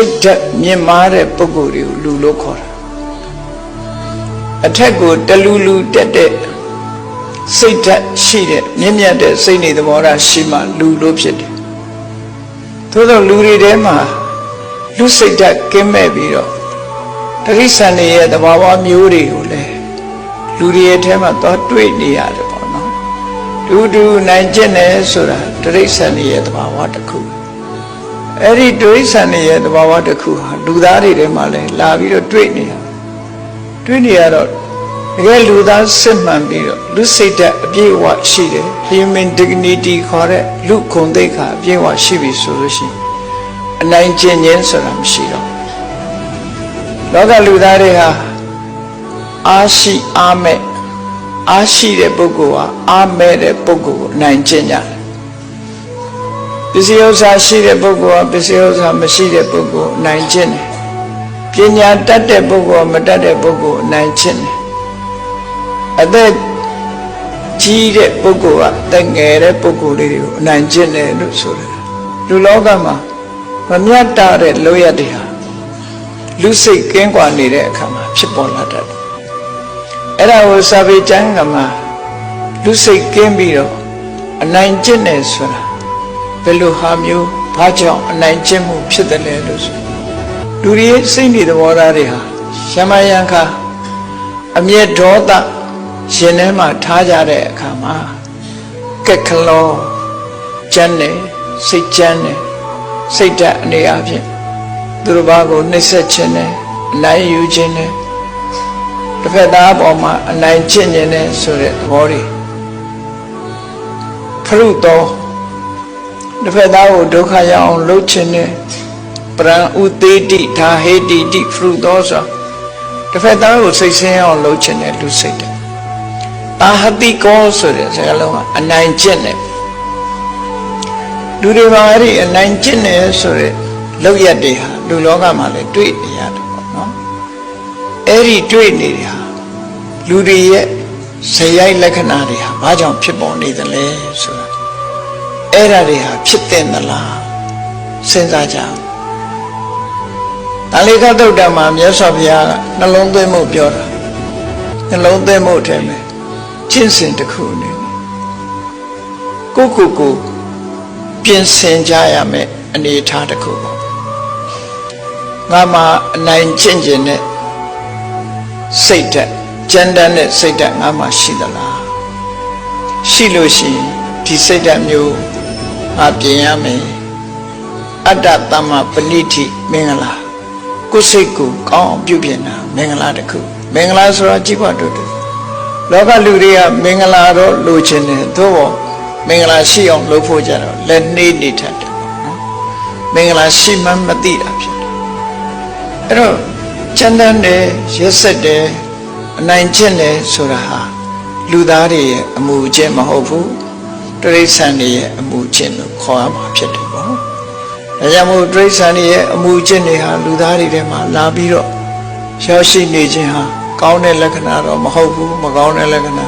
စိတ်ဓာတ်မြင့်မားတဲ့ပုဂ္ဂိုလ်တွေကိုလူလို့ခေါ်တာအထက်ကိုတလူလူတက်တဲ့စိတ်ဓာတ်ရှိတဲ့မြင့်မြတ်တဲ့စိတ်နေသဘောထားရှိမှလူလို့ဖြစ်တယ်သို့သောလူတွေထဲမှာလူစိတ်ဓာတ်ကင်းမဲ့ပြီးတော့တရိษံတွေရဲ့သဘာဝမျိုးတွေကိုလည်းလူတွေရဲ့ထဲမှာသွားတွေ့နေရတယ်ပေါ့နော်ဒူဒူနိုင်ကျင့်တယ်ဆိုတာတရိษံတွေရဲ့သဘာဝတစ်ခု အဲ့ဒီတရိษံတွေရဲ့သဘာဝတစ်ခုဟာလူသားတွေထဲမှာလည်းလာပြီးတော့တွေ့နေရတွေ့နေရတော့တကယ်လူသားစစ်မှန်ပြီးတော့လူစိတ်ဓာတ်အပြည့်အဝရှိတယ် human dignity ခေါ်တဲ့လူခုံသိက္ခာအပြည့်အဝရှိပြီဆိုလို့ရှိရင်အနိုင်ကျင့်ခြင်းဆိုတာမရှိတော့ဘူးလောကလူသားတွေဟာအားရှိအားမဲ့အားရှိတဲ့ပုဂ္ဂိုလ်ဟာအားမဲ့တဲ့ပုဂ္ဂိုလ်ကိုအနိုင်ကျင့်ကြတယ် ပစ္စည်းဥစ္စာရှိတဲ့ပုဂ္ဂိုလ်ဟာပစ္စည်းဥစ္စာမရှိတဲ့ပုဂ္ဂိုလ်ကိုအနိုင်ကျင့်တယ်ပညာတတ်တဲ့ပုဂ္ဂိုလ်ကမတတ်တဲ့ပုဂ္ဂိုလ်ကိုအနိုင်ကျင့်တယ်အသက်ကြီးတဲ့ပုဂ္ဂိုလ်ကတက်ငယ်တဲ့ပုဂ္ဂိုလ်လေးတွေကိုအနိုင်ကျင့်တယ်လို့ဆိုတယ်လူလောကမှာမမြတ်တာတဲ့လောရတဲ့ဟာလူစိတ်ကင်းကွာနေတဲ့အခါမှာဖြစ်ပေါ်လာတတ်တယ်အဲ့ဒါကိုစာပေကျမ်းကမှာလူစိတ်ကင်းပြီးတော့အနိုင်ကျင့်တယ်ဆိုတာဘ ယ်လိုဟာမျိုးဘာကြောင့်အနိုင်ကျင့်မှုဖြစ်တယ်လဲလို့ဆိုလူတွေရဲ့စိတ်နေသဘောထားတွေဟာရှမယံခါအမျက်ဒေါသရှင်ထဲမှာထားကြတဲ့အခါမှာကက်ခလောကျမ်းတယ်စိတ်ကျမ်းတယ်စိတ်ဓာတ်အနေအချင်းသူတို့ဘာကိုနှိမ့်ဆက်ခြင်းနဲ့အနိုင်ယူခြင်းနဲ့တစ်ဖက်သားအပေါ်မှာအနိုင်ကျင့်ခြင်းနဲ့ဆိုတဲ့သဘောတွေဖရုတော် တစ်ဖက်သားကိုဒုက္ခရောက်အောင်လုပ်ခြင်းနဲ့ပရံဥသေးတိဒါဟေတိတိဖရုတော်ဆိုတစ်ဖက်သားကိုစိတ်ဆင်းအောင်လုပ်ခြင်းနဲ့လူစိတ်တယ်အာဟတိကောဆိုတဲ့စကားလုံးကအနိုင်ကျင့်တယ်လူတွေမှာအဲ့ဒီအနိုင်ကျင့်တယ်ဆိုတဲ့လောက်ရက်တွေဟာလူလောကမှာလည်းတွေ့နေရတယ်ပေါ့နော်အဲ့ဒီတွေ့နေတဲ့ဟာလူတွေရဲ့ဇယိုက်လက္ခဏာတွေဟာဘာကြောင့်ဖြစ်ပေါ်နေသလဲဆိုတာ အဲ့ဒါတွေဟာဖြစ်တဲ့သလားစဉ်းစားကြအောင်တာလိကသုတ်တံမှာမြတ်စွာဘုရားကနှလုံးသွင်းမှုပြောတာနှလုံးသွင်းမှုထဲမှာကျင့်စဉ်တစ်ခုအနေနဲ့ကိုယ့်ကိုယ်ကိုပြင်ဆင်ကြရမယ်အနေအထားတစ်ခုပေါ့ငါမှအနိုင်ကျင့်ခြင်းနဲ့စိတ်ဓာတ်ကြမ်းတမ်းတဲ့စိတ်ဓာတ်ငါမှရှိသလားရှိလို့ရှိရင်ဒီစိတ်ဓာတ်မျိုး ငါပြင်ရမယ်အတ္တတမ္မပဏိတိမင်္ဂလာကိုယ်စိတ်ကိုကောင်းအောင်ပြုပြင်တာမင်္ဂလာတစ်ခုမင်္ဂလာဆိုတာကြည့်ပါတော့တယ်လောကလူတွေကမင်္ဂလာတော့လိုချင်တယ်သို့တော့မင်္ဂလာရှိအောင်လုပ်ဖို့ကြတော့လက်နှေးနေတတ်တယ်ပေါ့နော်မင်္ဂလာရှိမှမသိတာဖြစ်တယ်အဲ့တော့ချမ်းသာတယ်ရက်ဆက်တယ်အနိုင်ကျင့်တယ်ဆိုတာဟာလူသားတွေရဲ့အမှုအကျင့်မဟုတ်ဘူး တိရစ္ဆာန်တွေရဲ့အမှုအကျင့်လို့ခေါ်ရမှာဖြစ်တယ်ပေါ့ဒါကြောင့်မို့တိရစ္ဆာန်တွေရဲ့အမှုအကျင့်တွေဟာလူသားတွေထဲမှာလာပြီးတော့ရောက်ရှိနေခြင်းဟာကောင်းတဲ့လက္ခဏာတော့မဟုတ်ဘူးမကောင်းတဲ့လက္ခဏာ